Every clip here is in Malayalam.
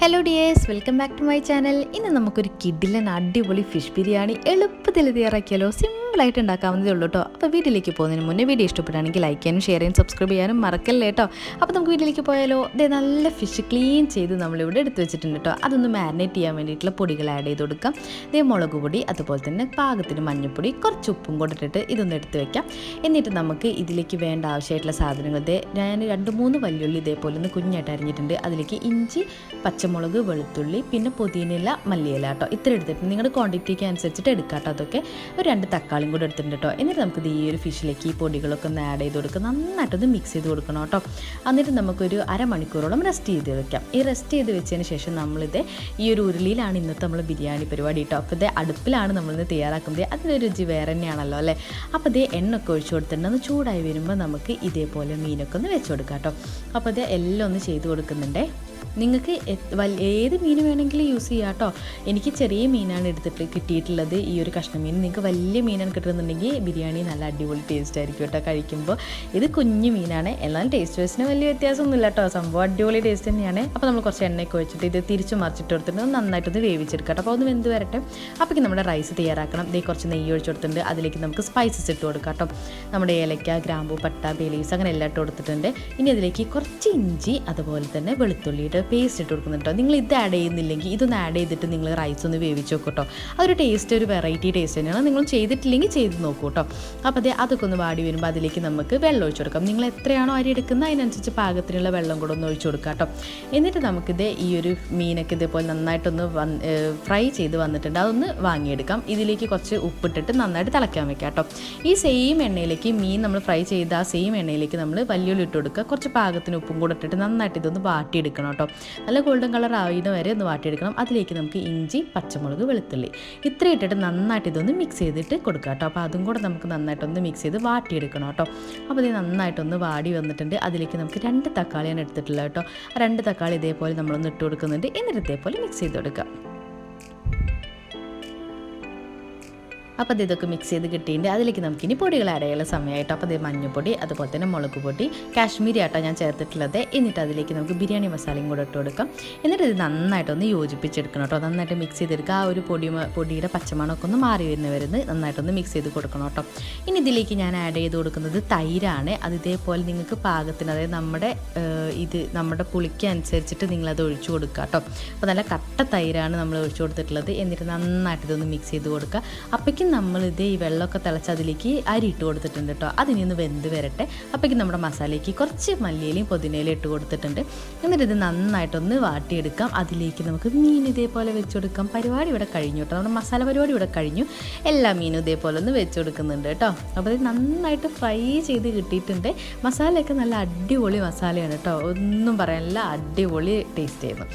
Hello dears welcome back to my channel ഇന്ന് നമുക്കൊരു കിഡിലൻ അടിപൊളി ഫിഷ് ബിരിയാണി എളുപ്പത്തിൽ തയ്യാറാക്കിയാലോ? സിമ്പിളായിട്ട് ഉണ്ടാക്കാവുന്നതേ ഉള്ളൂ കേട്ടോ അപ്പോൾ വീട്ടിലേക്ക് പോകുന്നതിന് മുന്നേ വീഡിയോ ഇഷ്ടപ്പെടുകയാണെങ്കിൽ ലൈക്ക് ചെയ്യാനും ഷെയർ ചെയ്യാനും സബ്സ്ക്രൈബ് ചെയ്യാനും മറക്കല്ലേ കേട്ടോ അപ്പോൾ നമുക്ക് വീട്ടിലേക്ക് പോയാലോ? ഇതേ നല്ല ഫിഷ് ക്ലീൻ ചെയ്ത് നമ്മളിവിടെ എടുത്തു വെച്ചിട്ടുണ്ട് കേട്ടോ അതൊന്ന് മാരിനേറ്റ് ചെയ്യാൻ വേണ്ടിയിട്ടുള്ള പൊടികൾ ആഡ് ചെയ്ത് കൊടുക്കാം. ഇതേ മുളക് പൊടി അതുപോലെ തന്നെ പാകത്തിന് മഞ്ഞൾപ്പൊടി കുറച്ച് ഉപ്പും കൂടെ ഇട്ടിട്ട് ഇതൊന്ന് എടുത്ത് വെക്കാം. എന്നിട്ട് നമുക്ക് ഇതിലേക്ക് വേണ്ട ആവശ്യമായിട്ടുള്ള സാധനങ്ങൾ ഇതേ ഞാൻ രണ്ട് മൂന്ന് വല്യുള്ളി ഇതേപോലെ ഒന്ന് കുഞ്ഞായിട്ട് അരിഞ്ഞിട്ടുണ്ട്. അതിലേക്ക് ഇഞ്ചി പച്ചമുളക് വെളുത്തുള്ളി പിന്നെ പുതിനയില മല്ലിയില കേട്ടോ ഇത്ര എടുത്തിട്ട് നിങ്ങളുടെ ക്വാണ്ടിറ്റിക്ക് അനുസരിച്ചിട്ട് എടുക്കാം കേട്ടോ അതൊക്കെ ഒരു രണ്ട് തക്കാളിയും കൂടെ എടുത്തിട്ടുണ്ട് കേട്ടോ എന്നിട്ട് നമുക്കിത് ഈ ഒരു ഫിഷിലേക്ക് ഈ പൊടികളൊക്കെ ഒന്ന് ആഡ് ചെയ്ത് കൊടുക്കുക. നന്നായിട്ടൊന്ന് മിക്സ് ചെയ്ത് കൊടുക്കണം കേട്ടോ എന്നിട്ട് നമുക്കൊരു അരമണിക്കൂറോളം റെസ്റ്റ് ചെയ്ത് വെക്കാം. ഈ റെസ്റ്റ് ചെയ്ത് വെച്ചതിന് ശേഷം നമ്മളിത് ഈ ഒരു ഉരുളിയിലാണ് ഇന്നത്തെ നമ്മൾ ബിരിയാണി പരിപാടി കേട്ടോ അപ്പോൾ ഇത് അടുപ്പിലാണ് നമ്മളിന്ന് തയ്യാറാക്കുന്നത്. അതിന്റെ രുചി വേറെ തന്നെയാണല്ലോ അല്ലേ? അപ്പോൾ ഇതേ എണ്ണൊക്കെ ഒഴിച്ചു കൊടുത്തിട്ടുണ്ട്. ഒന്ന് ചൂടായി വരുമ്പോൾ നമുക്ക് ഇതേപോലെ മീനൊക്കെ ഒന്ന് വെച്ച് കൊടുക്കാം കേട്ടോ അപ്പോൾ ഇത് എല്ലാം ഒന്ന് ചെയ്ത് കൊടുക്കുന്നുണ്ടേ. നിങ്ങൾക്ക് ഏത് മീൻ വേണമെങ്കിലും യൂസ് ചെയ്യാം കേട്ടോ എനിക്ക് ചെറിയ മീനാണ് എടുത്തിട്ട് കിട്ടിയിട്ടുള്ളത്. ഈ ഒരു കഷ്ണം മീൻ നിങ്ങൾക്ക് വലിയ മീനാണ് കിട്ടുന്നുണ്ടെങ്കിൽ ബിരിയാണി നല്ല അടിപൊളി ടേസ്റ്റ് ആയിരിക്കും കേട്ടോ കഴിക്കുമ്പോൾ. ഇത് കുഞ്ഞു മീനാണ്. എന്നാലും ടേസ്റ്റ് വൈസിന് വലിയ വ്യത്യാസമൊന്നുമില്ല കേട്ടോ. സംഭവം അടിപൊളി ടേസ്റ്റ് തന്നെയാണ്. അപ്പോൾ നമ്മൾ കുറച്ച് എണ്ണയൊക്കെ വെച്ചിട്ട് ഇത് തിരിച്ച് മറിച്ചിട്ട് കൊടുത്തിട്ട് നന്നായിട്ടൊന്ന് വേവിച്ചെടുക്കാം അപ്പോൾ ഒന്ന് വെന്ത് വരട്ടെ. അപ്പോഴേക്കും നമ്മുടെ റൈസ് തയ്യാറാക്കണം. ഇതേ കുറച്ച് നെയ്യ് ഒഴിച്ച് കൊടുത്തിട്ടുണ്ട്. അതിലേക്ക് നമുക്ക് സ്പൈസസ് ഇട്ട് കൊടുക്കാം കേട്ടോ. നമ്മുടെ ഏലക്ക ഗ്രാമ്പു പട്ട ബേലീസ് അങ്ങനെ എല്ലാം ഇട്ട് കൊടുത്തിട്ടുണ്ട്. ഇനി അതിലേക്ക് കുറച്ച് ഇഞ്ചി അതുപോലെ തന്നെ വെളുത്തുള്ളിയുടെ പേസ്റ്റ് ഇട്ട് കൊടുക്കുന്നുണ്ട് നിങ്ങൾ ഇത് ആഡ് ചെയ്യുന്നില്ലെങ്കിൽ ഇതൊന്ന് ആഡ് ചെയ്തിട്ട് നിങ്ങൾ റൈസ് ഒന്ന് വേവിച്ച് നോക്കൂ കേട്ടോ. അതൊരു ടേസ്റ്റ് ഒരു വെറൈറ്റി ടേസ്റ്റ് തന്നെയാണ്. നിങ്ങൾ ചെയ്തിട്ടില്ലെങ്കിൽ ചെയ്ത് നോക്കൂ കേട്ടോ അപ്പോൾ അതെ അതൊക്കെ ഒന്ന് വാടി വരുമ്പോൾ അതിലേക്ക് നമുക്ക് വെള്ളം ഒഴിച്ചു കൊടുക്കാം. നിങ്ങൾ എത്രയാണോ അരി എടുക്കുന്നത് അതിനനുസരിച്ച് പാകത്തിനുള്ള വെള്ളം കൂടെ ഒന്ന് ഒഴിച്ചു കൊടുക്കാം കേട്ടോ എന്നിട്ട് നമുക്കിത് ഈ ഒരു മീനൊക്കെ ഇതേപോലെ നന്നായിട്ടൊന്ന് ഫ്രൈ ചെയ്ത് വന്നിട്ടുണ്ട്. അതൊന്ന് വാങ്ങിയെടുക്കാം. ഇതിലേക്ക് കുറച്ച് ഉപ്പിട്ടിട്ട് നന്നായിട്ട് തിളയ്ക്കാൻ വെക്കാം കേട്ടോ ഈ സെയിം എണ്ണയിലേക്ക് മീൻ നമ്മൾ ഫ്രൈ ചെയ്ത ആ സെയിം എണ്ണയിലേക്ക് നമ്മൾ വലിയുള്ളി ഇട്ട് കൊടുക്കുക. കുറച്ച് പാകത്തിന് ഉപ്പും കൂടെ ഇട്ടിട്ട് നന്നായിട്ട് ഇതൊന്ന് വാട്ടിയെടുക്കണം കേട്ടോ നല്ല ഗോൾഡൻ കളർ ആവുന്ന വരെ ഒന്ന് വാട്ടിയെടുക്കണം. അതിലേക്ക് നമുക്ക് ഇഞ്ചി പച്ചമുളക് വെളുത്തുള്ളി ഇത്ര ഇട്ടിട്ട് നന്നായിട്ട് ഇതൊന്ന് മിക്സ് ചെയ്തിട്ട് കൊടുക്കുക കേട്ടോ. അപ്പോൾ അതും കൂടെ നമുക്ക് നന്നായിട്ടൊന്ന് മിക്സ് ചെയ്ത് വാട്ടിയെടുക്കണം കേട്ടോ. അപ്പോൾ ഇത് നന്നായിട്ടൊന്ന് വാടി വന്നിട്ടുണ്ട്. അതിലേക്ക് നമുക്ക് രണ്ട് തക്കാളിയാണ് എടുത്തിട്ടുള്ളത് കേട്ടോ. രണ്ട് തക്കാളി ഇതേപോലെ നമ്മളൊന്ന് ഇട്ട് കൊടുക്കുന്നുണ്ട്. എന്നിട്ട് ഇതേപോലെ മിക്സ് ചെയ്ത് കൊടുക്കുക. അപ്പോൾ അത് ഇതൊക്കെ മിക്സ് ചെയ്ത് കിട്ടിയിട്ടുണ്ട്. അതിലേക്ക് നമുക്കിനി പൊടികൾ ആഡ് ചെയ്യാനുള്ള സമയമായിട്ട്. അപ്പോൾ അത് മഞ്ഞൾപ്പൊടി അതുപോലെ തന്നെ മുളക് പൊടി കാശ്മീരി ആട്ടോ ഞാൻ ചേർത്തിട്ടുള്ളത്. എന്നിട്ട് അതിലേക്ക് നമുക്ക് ബിരിയാണി മസാലയും കൂടെ ഇട്ട് കൊടുക്കാം. എന്നിട്ട് ഇത് നന്നായിട്ടൊന്ന് യോജിപ്പിച്ചെടുക്കണം കേട്ടോ. നന്നായിട്ട് മിക്സ് ചെയ്തെടുക്കുക. ആ ഒരു പൊടി പൊടിയുടെ പച്ചമണമൊക്കെ ഒന്ന് മാറി വരുന്ന വരുന്നത് നന്നായിട്ടൊന്ന് മിക്സ് ചെയ്ത് കൊടുക്കണം കേട്ടോ. ഇനി ഇതിലേക്ക് ഞാൻ ആഡ് ചെയ്ത് കൊടുക്കുന്നത് തൈരാണ്. അത് ഇതേപോലെ നിങ്ങൾക്ക് പാകത്തിന് അതായത് നമ്മുടെ ഇത് നമ്മുടെ പുളിക്ക് അനുസരിച്ചിട്ട് നിങ്ങളത് ഒഴിച്ചു കൊടുക്കുക കേട്ടോ. അപ്പോൾ നല്ല കട്ട തൈരാണ് നമ്മൾ ഒഴിച്ചു കൊടുത്തിട്ടുള്ളത്. എന്നിട്ട് നന്നായിട്ട് ഇതൊന്ന് മിക്സ് ചെയ്ത് കൊടുക്കുക. അപ്പോഴേക്കും നമ്മളിത് ഈ വെള്ളമൊക്കെ തിളച്ച് അതിലേക്ക് അരി ഇട്ട് കൊടുത്തിട്ടുണ്ട് കേട്ടോ അതിനി ഒന്ന് വെന്ത് വരട്ടെ. അപ്പോഴേക്കും നമ്മുടെ മസാലയ്ക്ക് കുറച്ച് മല്ലിയിലയും പുതിനയിലയും ഇട്ട് കൊടുത്തിട്ടുണ്ട്. എന്നിട്ട് ഇത് നന്നായിട്ടൊന്ന് വാട്ടിയെടുക്കാം. അതിലേക്ക് നമുക്ക് മീൻ ഇതേപോലെ വെച്ച് കൊടുക്കാം. പരിപാടി ഇവിടെ കഴിഞ്ഞു കേട്ടോ നമ്മുടെ മസാല പരിപാടി ഇവിടെ കഴിഞ്ഞു. എല്ലാ മീനും ഇതേപോലെ ഒന്ന് വെച്ച് കൊടുക്കുന്നുണ്ട് കേട്ടോ അപ്പോൾ ഇത് നന്നായിട്ട് ഫ്രൈ ചെയ്ത് കിട്ടിയിട്ടുണ്ട്. മസാലയൊക്കെ നല്ല അടിപൊളി മസാലയാണ് കേട്ടോ ഒന്നും പറയാനില്ല അടിപൊളി ടേസ്റ്റ് ചെയ്യുന്നു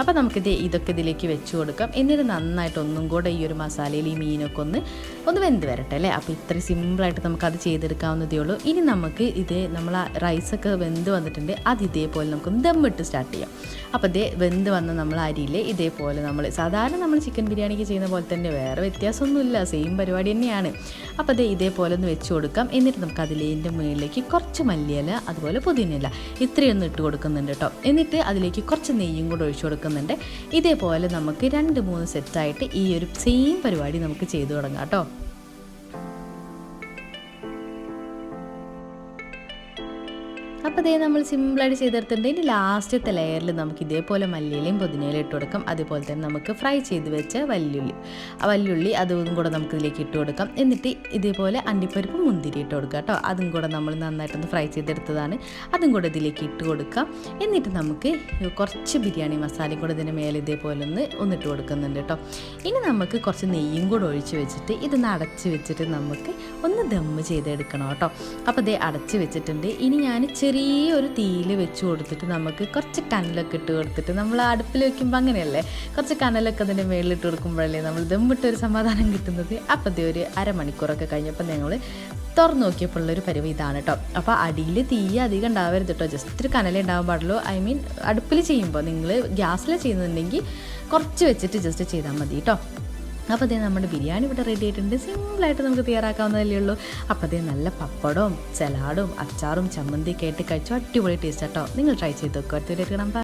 അപ്പോൾ നമുക്കിത് ഇതൊക്കെ ഇതിലേക്ക് വെച്ച് കൊടുക്കാം. എന്നിട്ട് നന്നായിട്ട് ഒന്നും കൂടെ ഈ ഒരു മസാലയിൽ ഈ മീനൊക്കെ ഒന്ന് ഒന്ന് വെന്ത് വരട്ടെ അല്ലേ അപ്പോൾ ഇത്ര സിമ്പിളായിട്ട് നമുക്കത് ചെയ്തെടുക്കാവുന്നതേ ഉള്ളൂ ഇനി നമുക്ക് ഇത് നമ്മൾ ആ റൈസൊക്കെ വെന്ത് വന്നിട്ടുണ്ട്. അത് ഇതേപോലെ നമുക്ക് ദമ്മിട്ട് സ്റ്റാർട്ട് ചെയ്യാം. അപ്പോൾ ഇതേ വെന്ത് വന്ന നമ്മൾ അരിയിൽ ഇതേപോലെ നമ്മൾ സാധാരണ നമ്മൾ ചിക്കൻ ബിരിയാണിക്ക് ചെയ്യുന്ന പോലെ തന്നെ വേറെ വ്യത്യാസമൊന്നുമില്ല. സെയിം പരിപാടി തന്നെയാണ്. അപ്പോൾ അതേ ഇതേപോലെ ഒന്ന് വെച്ച് കൊടുക്കാം. എന്നിട്ട് നമുക്ക് അതിലേന്റെ മുകളിലേക്ക് കുറച്ച് മല്ലിയില അതുപോലെ പുതിനില ഇത്രയൊന്നും ഇട്ട് കൊടുക്കുന്നുണ്ട് കേട്ടോ. എന്നിട്ട് അതിലേക്ക് കുറച്ച് നെയ്യും കൂടെ ഒഴിച്ചു കൊടുക്കുന്നുണ്ട്. ഇതേപോലെ നമുക്ക് രണ്ട് മൂന്ന് സെറ്റായിട്ട് ഈ ഒരു സെയിം പരിപാടി നമുക്ക് ചെയ്തു തുടങ്ങാം കേട്ടോ അപ്പോൾ ഇതേ നമ്മൾ സിമ്പിളായിട്ട് ചെയ്തെടുത്തിട്ടുണ്ട്. ഇനി ലാസ്റ്റത്തെ ലെയറിൽ നമുക്ക് ഇതേപോലെ മല്ലിയിലയും പുതിനയിലും ഇട്ട് കൊടുക്കാം. അതുപോലെ തന്നെ നമുക്ക് ഫ്രൈ ചെയ്ത് വെച്ച വല്യുള്ളി. ആ വല്യുള്ളി അതും കൂടെ നമുക്ക് ഇതിലേക്ക് ഇട്ട് കൊടുക്കാം. എന്നിട്ട് ഇതേപോലെ അണ്ടിപ്പരിപ്പ് മുന്തിരി ഇട്ട് കൊടുക്കുക കേട്ടോ. അതും കൂടെ നമ്മൾ നന്നായിട്ടൊന്ന് ഫ്രൈ ചെയ്തെടുത്തതാണ്. അതും കൂടെ ഇതിലേക്ക് ഇട്ട് കൊടുക്കാം. എന്നിട്ട് നമുക്ക് കുറച്ച് ബിരിയാണി മസാലയും കൂടെ ഇതിന്റെ മേലെ ഇതേപോലെ ഒന്ന് ഒന്നിട്ട് കൊടുക്കുന്നുണ്ട് കേട്ടോ. ഇനി നമുക്ക് കുറച്ച് നെയ്യും കൂടെ ഒഴിച്ച് വെച്ചിട്ട് ഇതൊന്ന് അടച്ച് വെച്ചിട്ട് നമുക്ക് ഒന്ന് ദമ്മ് ചെയ്തെടുക്കണം കേട്ടോ. അപ്പോൾ ഇത് അടച്ച് വെച്ചിട്ടുണ്ട്. ഇനി ഞാൻ ചെറിയൊരു തീയിൽ വെച്ച് കൊടുത്തിട്ട് നമുക്ക് കുറച്ച് കനലൊക്കെ ഇട്ട് കൊടുത്തിട്ട് നമ്മൾ അടുപ്പിൽ വെക്കുമ്പോൾ അങ്ങനെയല്ലേ? കുറച്ച് കനലൊക്കെ അതിന്റെ മേളിലിട്ട് കൊടുക്കുമ്പോഴല്ലേ നമ്മൾ ദമ്മിട്ട് ഒരു സമാധാനം കിട്ടുന്നത്? അപ്പോഴത്തെ ഒരു അരമണിക്കൂറൊക്കെ കഴിഞ്ഞപ്പോൾ ഞങ്ങൾ തുറന്നു നോക്കിയപ്പോഴുള്ളൊരു പരിവ് ഇതാണ് കേട്ടോ അപ്പോൾ അടിയിൽ തീ അധികം ഉണ്ടാവരുത് കേട്ടോ ജസ്റ്റ് ഒരു കനലേ ഉണ്ടാവാൻ പാടുള്ളൂ. ഐ മീൻ അടുപ്പിൽ ചെയ്യുമ്പോൾ നിങ്ങൾ ഗ്യാസിൽ ചെയ്യുന്നുണ്ടെങ്കിൽ കുറച്ച് വെച്ചിട്ട് ജസ്റ്റ് ചെയ്താൽ മതി കേട്ടോ അപ്പോൾ അതേ നമ്മുടെ ബിരിയാണി ഇവിടെ റെഡി ആയിട്ടുണ്ട്. സിമ്പിളായിട്ട് നമുക്ക് തയ്യാറാക്കാവുന്നതല്ലേ ഉള്ളൂ. അപ്പോൾ അതേ നല്ല പപ്പടവും സലാഡും അച്ചാറും ചമ്മന്തിയൊക്കെ ആയിട്ട് കഴിച്ചു അടിപൊളി ടേസ്റ്റ് കേട്ടോ നിങ്ങൾ ട്രൈ ചെയ്ത് നോക്കുക അടുത്ത Bye.